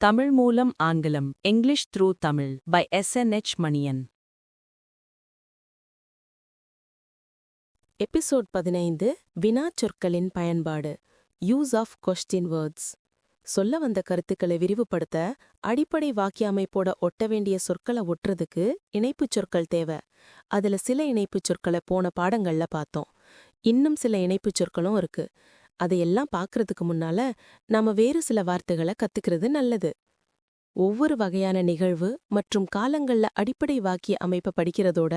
தமிழ் மூலம் ஆங்கிலம் English through Tamil by S N H Maniyan episode பதினைந்து வினா சொற்களின் பயன்பாடு யூஸ் ஆஃப் கொஸ்டின் வேர்ட்ஸ் சொல்ல வந்த கருத்துக்களை விரிவுபடுத்த அடிப்படை வாக்கிய அமைப்போட ஒட்ட வேண்டிய சொற்களை ஒட்டுறதுக்கு இணைப்புச் சொற்கள் தேவை. அதுல சில இணைப்புச் சொற்களை போன பாடங்கள்ல பார்த்தோம். இன்னும் சில இணைப்புச் சொற்களும் இருக்கு. அதையெல்லாம் பார்க்கறதுக்கு முன்னால நாம வேறு சில வார்த்தைகளை கத்துக்கிறது நல்லது. ஒவ்வொரு வகையான நிகழ்வு மற்றும் காலங்கள்ல அடிப்படை வாக்கிய அமைப்பை படிக்கிறதோட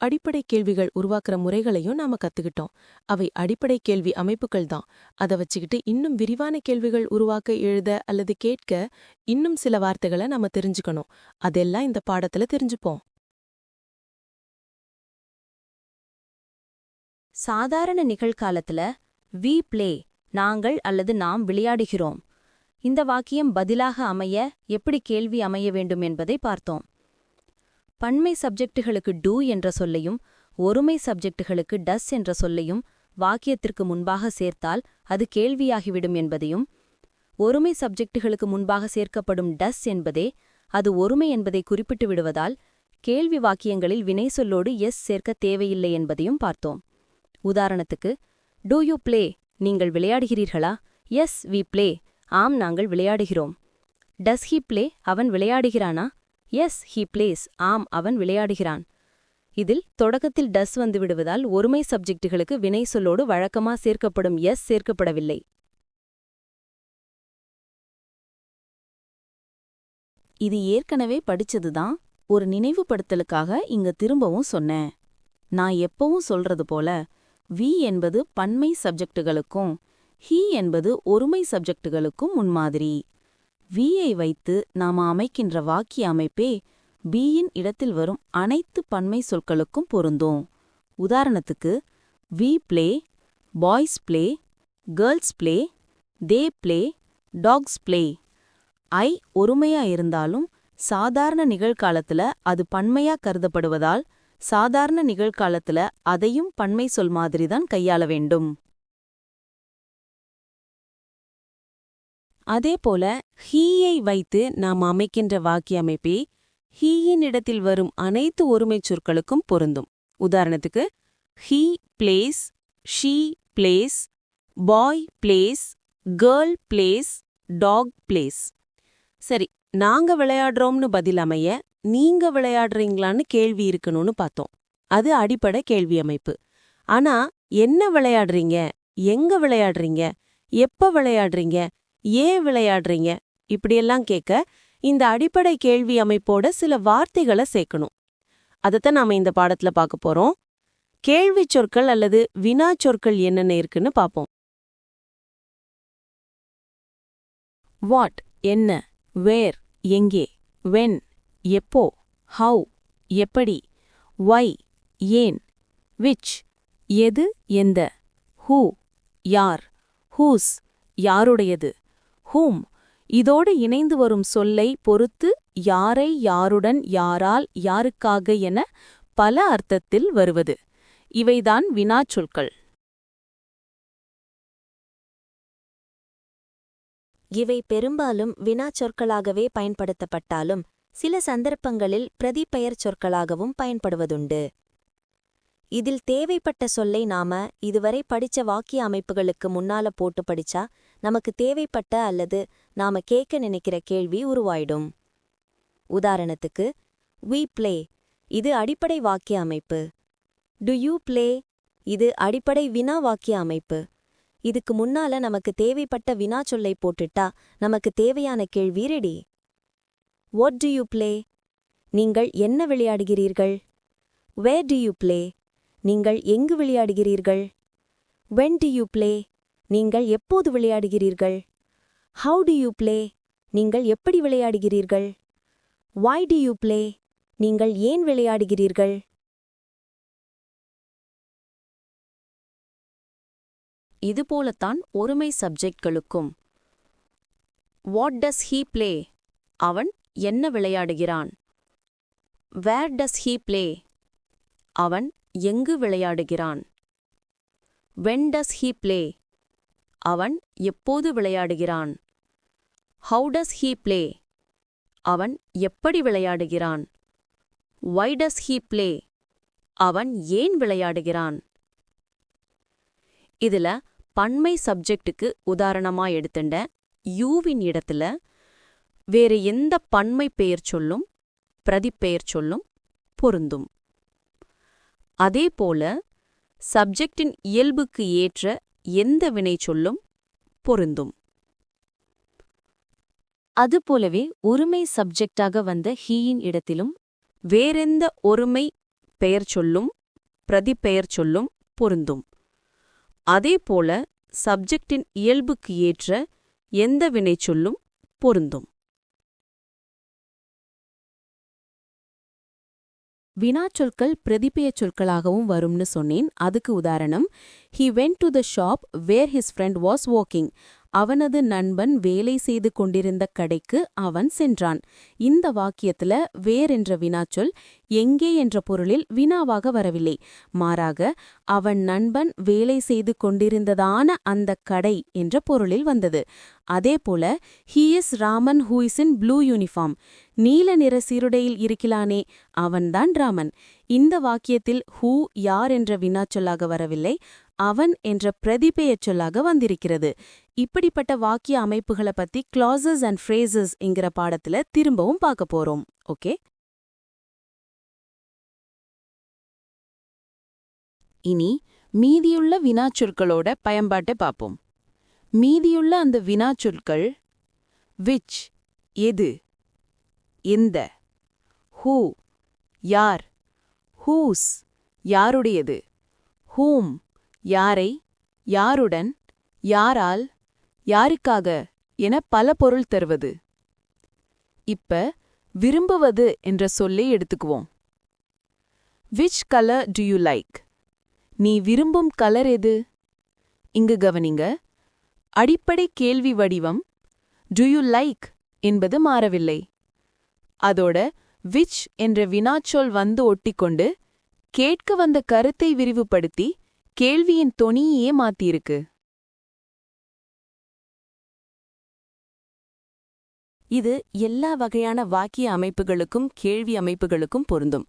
அடிப்படை கேள்விகள் உருவாக்குற முறைகளையும் நாம கத்துக்கிட்டோம். அவை அடிப்படை கேள்வி அமைப்புகள் தான். அதை வச்சுக்கிட்டு இன்னும் விரிவான கேள்விகள் உருவாக்க எழுத அல்லது கேட்க இன்னும் சில வார்த்தைகளை நாம தெரிஞ்சுக்கணும். அதெல்லாம் இந்த பாடத்துல தெரிஞ்சுப்போம். சாதாரண நிகழ்காலத்துல வி பிளே நாங்கள் அல்லது நாம் விளையாடுகிறோம். இந்த வாக்கியம் பதிலாக அமைய எப்படி கேள்வி அமைய வேண்டும் என்பதை பார்த்தோம். பன்மை சப்ஜெக்டுகளுக்கு டூ என்ற சொல்லையும் ஒருமை சப்ஜெக்டுகளுக்கு டஸ் என்ற சொல்லையும் வாக்கியத்திற்கு முன்பாக சேர்த்தால் அது கேள்வியாகிவிடும் என்பதையும் ஒருமை சப்ஜெக்டுகளுக்கு முன்பாக சேர்க்கப்படும் டஸ் என்பதே அது ஒருமை என்பதை குறிப்பிட்டு விடுவதால் கேள்வி வாக்கியங்களில் வினை சொல்லோடு எஸ் சேர்க்க தேவையில்லை என்பதையும் பார்த்தோம். உதாரணத்துக்கு டூ யூ பிளே நீங்கள் விளையாடுகிறீர்களா? எஸ் வி ப்ளே ஆம் நாங்கள் விளையாடுகிறோம். டஸ் ஹி பிளே அவன் விளையாடுகிறானா? எஸ் ஹி பிளேஸ் ஆம் அவன் விளையாடுகிறான். இதில் தொடக்கத்தில் டஸ் வந்து விடுவதால் ஒருமை சப்ஜெக்டுகளுக்கு வினை சொல்லோடு வழக்கமா சேர்க்கப்படும் எஸ் சேர்க்கப்படவில்லை. இது ஏற்கனவே படிச்சதுதான். ஒரு நினைவுபடுத்தலுக்காக இங்க திரும்பவும் சொன்னேன். நான் எப்பவும் சொல்றது போல வி என்பது பன்மை சப்ஜெக்டுகளுக்கும் ஹி என்பது ஒருமை சப்ஜெக்டுகளுக்கும் முன்மாதிரி. வியை வைத்து நாம அமைக்கின்ற வாக்கிய அமைப்பே பியின் இடத்தில் வரும் அனைத்து பன்மை சொற்களுக்கும் பொருந்தும். உதாரணத்துக்கு we play boys play girls play they play dogs play I ஒருமையா இருந்தாலும் சாதாரண நிகழ்காலத்துல அது பன்மையா கருதப்படுவதால் சாதாரண நிகழ்காலத்துல அதையும் பன்மை சொல் மாதிரிதான் கையாள வேண்டும். அதேபோல ஹீயை வைத்து நாம் அமைக்கின்ற வாக்கியமைப்பே ஹீயின் இடத்தில் வரும் அனைத்து ஒருமைச் சொற்களுக்கும் பொருந்தும். உதாரணத்துக்கு he plays she plays boy plays girl plays dog plays. சரி நாங்க விளையாடுறோம்னு பதில் அமைய நீங்க விளையாடுறீங்களான்னு கேள்வி இருக்கணும்னு பார்த்தோம். அது அடிப்படை கேள்வி அமைப்பு ஆனா என்ன விளையாடுறீங்க? எங்க விளையாடுறீங்க? எப்ப விளையாடுறீங்க? ஏன் விளையாடுறீங்க? இப்படியெல்லாம் கேட்க இந்த அடிப்படை கேள்வி அமைப்போட சில வார்த்தைகளை சேர்க்கணும். அதைத்தான் நாம இந்த பாடத்துல பார்க்க போறோம். கேள்வி சொற்கள் அல்லது வினா சொற்கள் என்னென்ன இருக்குன்னு பார்ப்போம். வாட் என்ன வேர் எங்கே வென் எப்போ ஹவு எப்படி வை ஏன் விச் எது எந்த ஹூ யார் ஹூஸ் யாருடையது ஹூம் இதோடு இணைந்து வரும் சொல்லை பொறுத்து யாரை யாருடன் யாரால் யாருக்காக என பல அர்த்தத்தில் வருவது. இவைதான் வினாச்சொற்கள். இவை பெரும்பாலும் வினாச்சொற்களாகவே பயன்படுத்தப்பட்டாலும் சில சந்தர்ப்பங்களில் பிரதிப்பெயர் சொற்களாகவும் பயன்படுவதுண்டு. இதில் தேவைப்பட்ட சொல்லை நாம இதுவரை படிச்ச வாக்கிய அமைப்புகளுக்கு முன்னால போட்டு படிச்சா நமக்கு தேவைப்பட்ட அல்லது நாம கேட்க நினைக்கிற கேள்வி உருவாயிடும். உதாரணத்துக்கு வி ப்ளே இது அடிப்படை வாக்கிய அமைப்பு. டு யூ ப்ளே இது அடிப்படை வினா வாக்கிய அமைப்பு. இதுக்கு முன்னால நமக்கு தேவைப்பட்ட வினா சொல்லை போட்டுட்டா நமக்கு தேவையான கேள்வி ready what do you play நீங்கள் என்ன விளையாடுகிறீர்கள்? வேர் டு யூ ப்ளே நீங்கள் எங்கு விளையாடுகிறீர்கள்? வென் டு யூ ப்ளே நீங்கள் எப்போது விளையாடுகிறீர்கள்? ஹவு டு யூ ப்ளே நீங்கள் எப்படி விளையாடுகிறீர்கள்? வாய் டு யூ ப்ளே நீங்கள் ஏன் விளையாடுகிறீர்கள்? இதுபோலத்தான் ஒருமை சப்ஜெக்ட்களுக்கும் வாட் டஸ் ஹீ ப்ளே அவன் என்ன விளையாடுகிறான்? வேர் டஸ் ஹீ பிளே அவன் எங்கு விளையாடுகிறான்? வென் டஸ் ஹீ பிளே அவன் எப்போது விளையாடுகிறான்? ஹவு டஸ் ஹீ பிளே அவன் எப்படி விளையாடுகிறான்? வை டஸ் ஹீ பிளே அவன் ஏன் விளையாடுகிறான்? இதுல பன்மை சப்ஜெக்டுக்கு உதாரணமா எடுத்துண்ட யூவின் இடத்துல வேறு எந்த பன்மை பெயர் சொல்லும் பிரதிப்பெயர் சொல்லும் பொருந்தும். அதேபோல சப்ஜெக்டின் இயல்புக்கு ஏற்ற எந்த வினை சொல்லும் பொருந்தும். அதுபோலவே ஒருமை சப்ஜெக்டாக வந்த ஹீயின் இடத்திலும் வேறெந்த ஒருமை பெயர் சொல்லும் பிரதிப்பெயர் சொல்லும் பொருந்தும். அதேபோல சப்ஜெக்டின் இயல்புக்கு ஏற்ற எந்த வினை சொல்லும் பொருந்தும். வினாச்சொற்கள் பிரதிபெயர் சொற்களாகவும் வரும்னு சொன்னேன். அதுக்கு உதாரணம் he went to the shop where his friend was walking அவனது நண்பன் வேலை செய்து கொண்டிருந்த கடைக்கு அவன் சென்றான். இந்த வாக்கியத்துல வேர் என்ற வினாச்சொல் எங்கே என்ற பொருளில் வினாவாக வரவில்லை. மாறாக அவன் நண்பன் வேலை செய்து கொண்டிருந்ததான அந்த கடை என்ற பொருளில் வந்தது. அதேபோல he is Raman who is in blue uniform நீல நிற சீருடையில் இருக்கிறானே அவன்தான் ராமன். இந்த வாக்கியத்தில் ஹூ யார் என்ற வினாச்சொல்லாக வரவில்லை. அவன் என்ற பிரதிபெயர் சொல்லாக வந்திருக்கிறது. இப்படிப்பட்ட வாக்கிய அமைப்புகளை பத்தி கிளாசஸ் அண்ட் ஃப்ரேசஸ் என்கிற பாடத்துல திரும்பவும் பார்க்க போறோம். ஓகே இனி மீதியுள்ள வினாச்சொற்களோட பயன்பாட்டை பார்ப்போம். மீதியுள்ள அந்த வினாச்சொற்கள் விச் எது எந்த ஹூ யார் ஹூஸ் யாருடையது ஹூம் யாரை யாருடன் யாரால் யாருக்காக என பல பொருள் தருவது. இப்ப விரும்புவது என்ற சொல்லை எடுத்துக்குவோம். Which colour do you like நீ விரும்பும் கலர் எது? இங்கு கவனிங்க அடிப்படை கேள்வி வடிவம் டு யூ லைக் என்பது மாறவில்லை. அதோட விச் என்ற வினாச்சொல் வந்து ஒட்டிக்கொண்டு கேட்க வந்த கருத்தை விரிவுபடுத்தி கேள்வியின் தொனியே மாத்தியிருக்கு இது எல்லா வகையான வாக்கிய அமைப்புகளுக்கும் கேள்வி அமைப்புகளுக்கும் பொருந்தும்.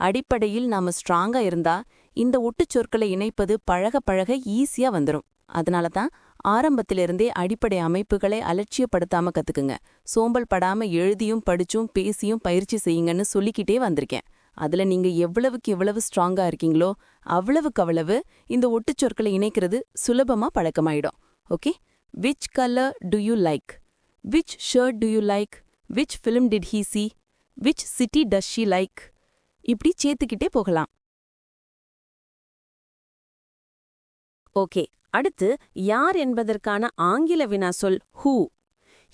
அடிப்படையில் நாம ஸ்ட்ராங்கா இருந்தா இந்த ஒட்டுச்சொற்களை இணைப்பது பழக பழக ஈஸியா வந்துரும். அதனால தான் ஆரம்பத்திலிருந்தே அடிப்படை அமைப்புகளை அலட்சியப்படுத்தாம கத்துக்குங்க. சோம்பல் படாம எழுதியும் படிச்சும் பேசியும் பயிற்சி செய்யுங்கன்னு சொல்லிக்கிட்டே வந்திருக்கேன். அதுல நீங்க எவ்வளவுக்கு எவ்வளவு ஸ்ட்ராங்கா இருக்கீங்களோ அவ்வளவுக்கு அவ்வளவு இந்த ஒட்டுச் சொற்களை இணைக்கிறது சுலபமா பழக்கமாயிடும். Okay? Which colour do you like which shirt do you like which film did he see which city does she like இப்படி சேர்த்துக்கிட்டே போகலாம். ஓகே அடுத்து யார் என்பதற்கான ஆங்கில வினா சொல் ஹூ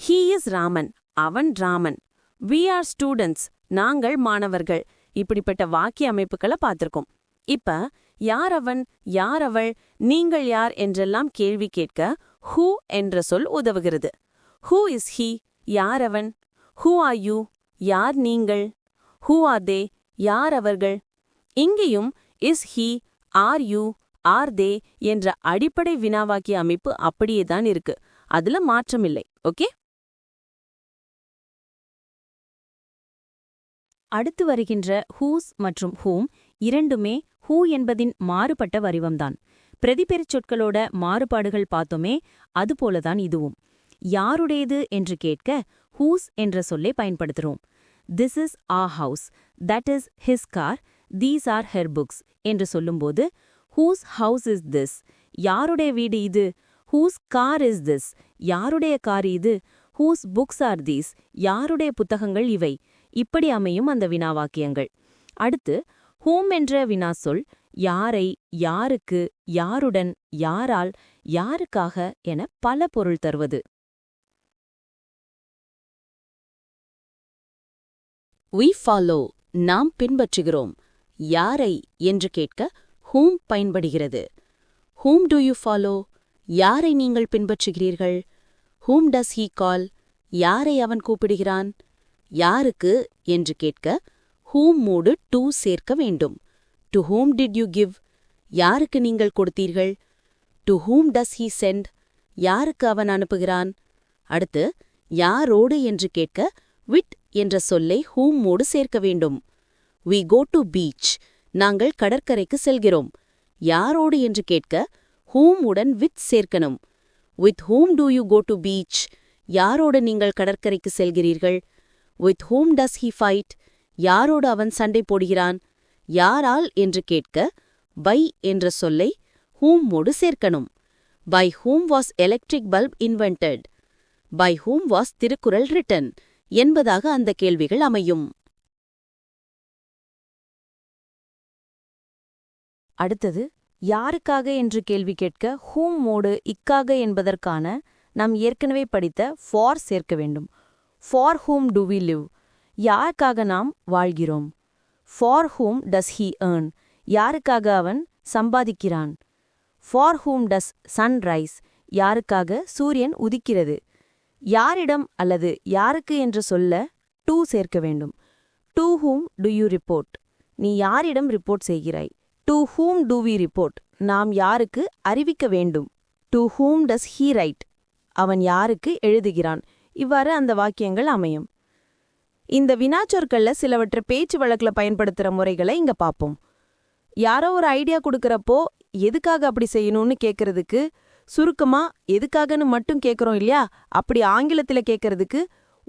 ஹீ இஸ் ராமன் அவன் ராமன். வி ஆர் ஸ்டூடெண்ட்ஸ் நாங்கள் மாணவர்கள். இப்படிப்பட்ட வாக்கிய அமைப்புகளை பார்த்திருக்கோம். இப்ப யார் அவன் யார் அவள் நீங்கள் யார் என்றெல்லாம் கேள்வி கேட்க ஹூ என்ற சொல் உதவுகிறது. ஹூ இஸ் ஹீ யார் அவன் ஹூ ஆர் யூ யார் நீங்கள்? ஹூ ஆர் தே யார் அவர்கள்? இங்கேயும் is he are you are they என்ற அடிப்படை வினாவாக்கிய அமைப்பு அப்படியே தான் இருக்கு. அதுல மாற்றமில்லை ஓகே அடுத்து வருகின்ற ஹூஸ் மற்றும் ஹூம் இரண்டுமே ஹூ என்பதின் மாறுபட்ட வரிவம்தான் பிரதிபெறச் சொற்களோட மாறுபாடுகள் பார்த்தோமே அதுபோலதான் இதுவும். யாருடையது என்று கேட்க ஹூஸ் என்ற சொல்லை பயன்படுத்துகிறோம் this is a house that is his car these are her books என்று சொல்லும்போது ஹூஸ் ஹவுஸ் இஸ் திஸ் யாருடைய வீடு இது? ஹூஸ் கார் இஸ் திஸ் யாருடைய கார் இது? ஹூஸ் புக்ஸ் ஆர் தீஸ் யாருடைய புத்தகங்கள் இவை? இப்படி அமையும் அந்த வினாவாக்கியங்கள். அடுத்து ஹூம் என்ற வினா சொல் யாரை யாருக்கு யாருடன் யாரால் யாருக்காக என பல பொருள் தருவது. வி ஃபாலோ நாம் பின்பற்றுகிறோம் யாரை என்று கேட்க ஹூம் பயன்படுகிறது. ஹூம் டு யூ ஃபாலோ யாரை நீங்கள் பின்பற்றுகிறீர்கள்? ஹூம் டஸ் ஹீ கால் யாரை அவன் கூப்பிடுகிறான்? யாருக்கு என்று கேட்க ஹூம் மூடு டூ சேர்க்க வேண்டும். To whom did you give யாருக்கு நீங்கள் கொடுத்தீர்கள்? To whom does he send யாருக்கு அவன் அனுப்புகிறான்? அடுத்து யாரோடு? என்று கேட்க விட் என்ற சொல்லை ஹூம் மூடு சேர்க்க வேண்டும். வி கோ டு பீச் நாங்கள் கடற்கரைக்கு செல்கிறோம். யாரோடு? என்று கேட்க ஹூம் உடன் வித் சேர்க்கணும். With whom do you go to beach யாரோடு நீங்கள் கடற்கரைக்கு செல்கிறீர்கள்? With whom does he fight யாரோடு அவன் சண்டை போடுகிறான்? யாரால் என்று கேட்க பை என்ற சொல்லை ஹூம்மோடு சேர்க்கணும். By whom was electric bulb invented by whom was Thirukkural written என்பதாக அந்த கேள்விகள் அமையும். அடுத்தது யாருக்காக என்று கேள்வி கேட்க ஹூம் மோடு இக்காக என்பதற்கான நாம் ஏற்கனவே படித்த ஃபார் சேர்க்க வேண்டும். For whom do we live யாருக்காக நாம் வாழ்கிறோம்? For whom does he earn யாருக்காக அவன் சம்பாதிக்கிறான்? ஃபார் ஹூம் டஸ் சன்ரைஸ் யாருக்காக சூரியன் உதிக்கிறது? யாரிடம் அல்லது யாருக்கு என்று சொல்ல டூ சேர்க்க வேண்டும். To whom do you report நீ யாரிடம் ரிப்போர்ட் செய்கிறாய்? To whom do we report நாம் யாருக்கு அறிவிக்க வேண்டும்? To whom does he write அவன் யாருக்கு எழுதுகிறான்? இவ்வாறு அந்த வாக்கியங்கள் அமையும். இந்த வினாச்சொற்கள்ல சிலவற்றை பேச்சு வழக்குல பயன்படுத்துற முறைகளை இங்க பாப்போம். யாரோ ஒரு ஐடியா கொடுக்குறப்போ எதுக்காக அப்படி செய்யணும்னு கேக்குறதுக்கு? சுருக்கமா எதுக்காகன்னு மட்டும் கேட்குறோம் இல்லையா? அப்படி ஆங்கிலத்துல கேக்குறதுக்கு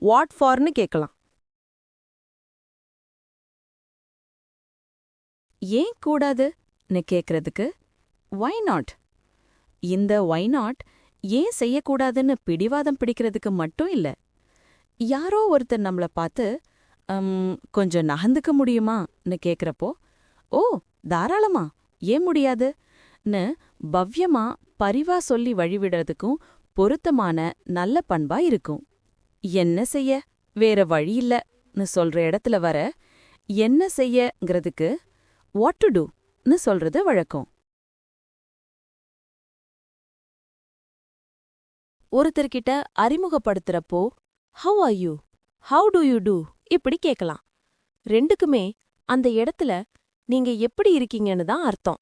வாட் ஃபார்னு கேட்கலாம் ஏன் கூடாதுன்னு கேக்குறதுக்கு? ஒய் நாட் இந்த ஒய் நாட் ஏன் செய்யக்கூடாதுன்னு பிடிவாதம் பிடிக்கிறதுக்கு மட்டும் இல்ல. யாரோ ஒருத்தர் நம்மள பார்த்து கொஞ்சம் நகர்ந்துக்க முடியுமான்னு கேக்குறப்போ ஓ தாராளமா ஏன் முடியாதுன்னு பவ்யமா பரிவா சொல்லி வழிவிடுறதுக்கும் பொருத்தமான நல்ல பண்பா இருக்கும். என்ன செய்ய? வேற வழி இல்லன்னு சொல்ற இடத்துல வர என்ன செய்யங்கிறதுக்கு வாட் டு டூன்னு சொல்றது வழக்கம். ஒருத்தர்கிட்ட அறிமுகப்படுத்துறப்போ how are you how do you do இப்படி கேட்கலாம் ரெண்டுக்குமே அந்த இடத்துல நீங்க எப்படி இருக்கீங்கன்னு தான் அர்த்தம்.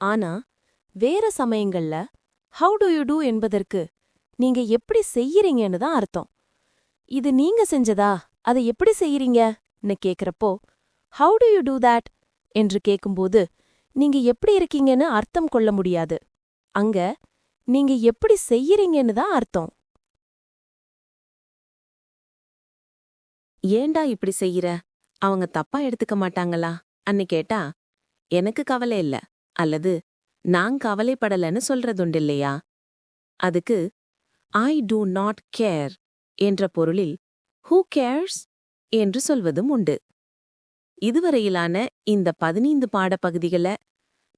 ஆனா வேற சமயங்கள்ல ஹவு டு யூ டூ என்பதற்கு நீங்க எப்படி செய்யறீங்கன்னு தான் அர்த்தம். இது நீங்க செஞ்சதா? அதை எப்படி செய்யறீங்கன்னு கேக்குறப்போ how do you do that என்று கேட்கும்போது நீங்க எப்படி இருக்கீங்கன்னு அர்த்தம் கொள்ள முடியாது. அங்க நீங்க எப்படி செய்யறீங்கன்னு தான் அர்த்தம். ஏண்டா இப்படி செய்யற? அவங்க தப்பா எடுத்துக்க மாட்டாங்களா? அன்னு கேட்டா எனக்கு கவலை இல்ல. அல்லது நான் கவலைப்படலன்னு சொல்றதுண்டில்லையா? அதுக்கு ஐ டூ நாட் கேர் என்ற பொருளில் ஹூ கேர்ஸ் என்று சொல்வதும் உண்டு. இதுவரையிலான இந்த பதினைந்து பாடப்பகுதிகளை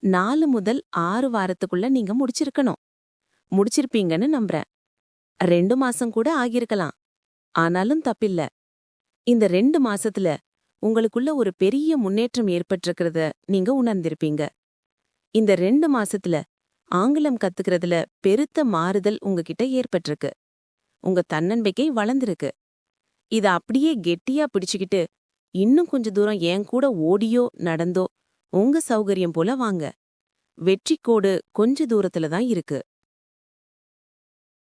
நாலு முதல் ஆறு வாரத்துக்குள்ள நீங்க முடிச்சிருக்கணும். முடிச்சிருப்பீங்கன்னு நம்புறேன். ரெண்டு மாசம் கூட ஆகியிருக்கலாம். ஆனாலும் தப்பில்ல. இந்த ரெண்டு மாசத்துல உங்களுக்குள்ள ஒரு பெரிய முன்னேற்றம் ஏற்பட்டிருக்கிறத நீங்க உணர்ந்திருப்பீங்க. இந்த ரெண்டு மாசத்துல ஆங்கிலம் கத்துக்கிறதுல பெருத்த மாறுதல் உங்ககிட்ட ஏற்பட்டிருக்கு. உங்க தன்னம்பிக்கை வளர்ந்திருக்கு. இத அப்படியே கெட்டியா பிடிச்சுக்கிட்டு இன்னும் கொஞ்ச தூரம் என் கூட ஓடியோ நடந்தோ உங்க சௌகரியம் போல வாங்க. வெற்றிக்கோடு கொஞ்ச தூரத்துல தான் இருக்கு.